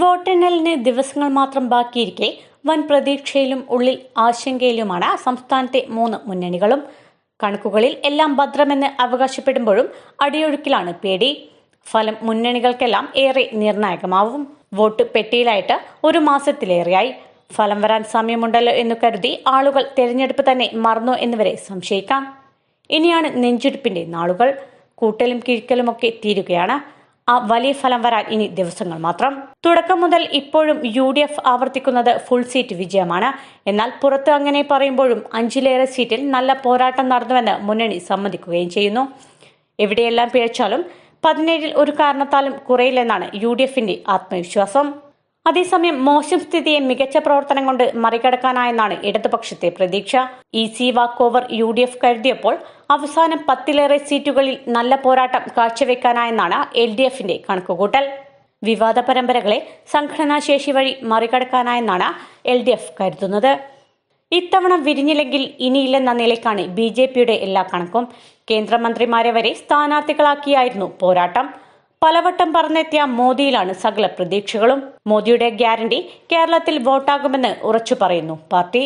വോട്ടെണ്ണലിന് ദിവസങ്ങൾ മാത്രം ബാക്കിയിരിക്കെ വൻ പ്രതീക്ഷയിലും ഉള്ളിൽ ആശങ്കയിലുമാണ് സംസ്ഥാനത്തെ മൂന്ന് മുന്നണികളും. കണക്കുകളിൽ എല്ലാം ഭദ്രമെന്ന് അവകാശപ്പെടുമ്പോഴും അടിയൊഴുക്കിലാണ് പേടി. ഫലം മുന്നണികൾക്കെല്ലാം ഏറെ നിർണായകമാവും. വോട്ട് പെട്ടിയിലായിട്ട് ഒരു മാസത്തിലേറെയായി. ഫലം വരാൻ സമയമുണ്ടല്ലോ എന്ന് കരുതി ആളുകൾ തെരഞ്ഞെടുപ്പ് തന്നെ മറന്നോ എന്നിവരെ സംശയിക്കാം. ഇനിയാണ് നെഞ്ചെടുപ്പിന്റെ നാളുകൾ. കൂട്ടലും കിഴിക്കലുമൊക്കെ തീരുകയാണ്. ആ വലിയ ഫലം വരാൻ ഇനി ദിവസങ്ങൾ മാത്രം. തുടക്കം മുതൽ ഇപ്പോഴും യു ഡി എഫ് ആവർത്തിക്കുന്നത് ഫുൾ സീറ്റ് വിജയമാണ്. എന്നാൽ പുറത്ത് അങ്ങനെ പറയുമ്പോഴും അഞ്ചിലേറെ സീറ്റിൽ നല്ല പോരാട്ടം നടന്നുവെന്ന് മുന്നണി സമ്മതിക്കുകയും ചെയ്യുന്നു. എവിടെയെല്ലാം പിഴച്ചാലും പതിനേഴിൽ ഒരു കാരണത്താലും കുറയില്ലെന്നാണ് യു ഡി എഫിന്റെ ആത്മവിശ്വാസം. അതേസമയം മോശം സ്ഥിതിയെ മികച്ച പ്രവർത്തനം കൊണ്ട് മറികടക്കാനായെന്നാണ് ഇടതുപക്ഷത്തെ പ്രതീക്ഷ. Easy walk over U D F കരുതിയപ്പോൾ അവസാനം പത്തിലേറെ സീറ്റുകളിൽ നല്ല പോരാട്ടം കാഴ്ചവെക്കാനായെന്നാണ് എൽ ഡി എഫിന്റെ കണക്കുകൂട്ടൽ. വിവാദ പരമ്പരകളെ സംഘടനാശേഷി വഴി മറികടക്കാനായെന്നാണ് എൽ ഡി എഫ് കരുതുന്നത്. ഇത്തവണ വിരിഞ്ഞില്ലെങ്കിൽ ഇനിയില്ലെന്ന നിലയ്ക്കാണ് ബി ജെ പിയുടെ എല്ലാ കണക്കും. കേന്ദ്രമന്ത്രിമാരെ വരെ സ്ഥാനാർത്ഥികളാക്കിയായിരുന്നു പോരാട്ടം. പലവട്ടം പറഞ്ഞെത്തിയ മോദിയിലാണ് സകല പ്രതീക്ഷകളും. മോദിയുടെ ഗ്യാരണ്ടി കേരളത്തിൽ വോട്ടാകുമെന്ന് ഉറച്ചു പറയുന്നു. പാർട്ടി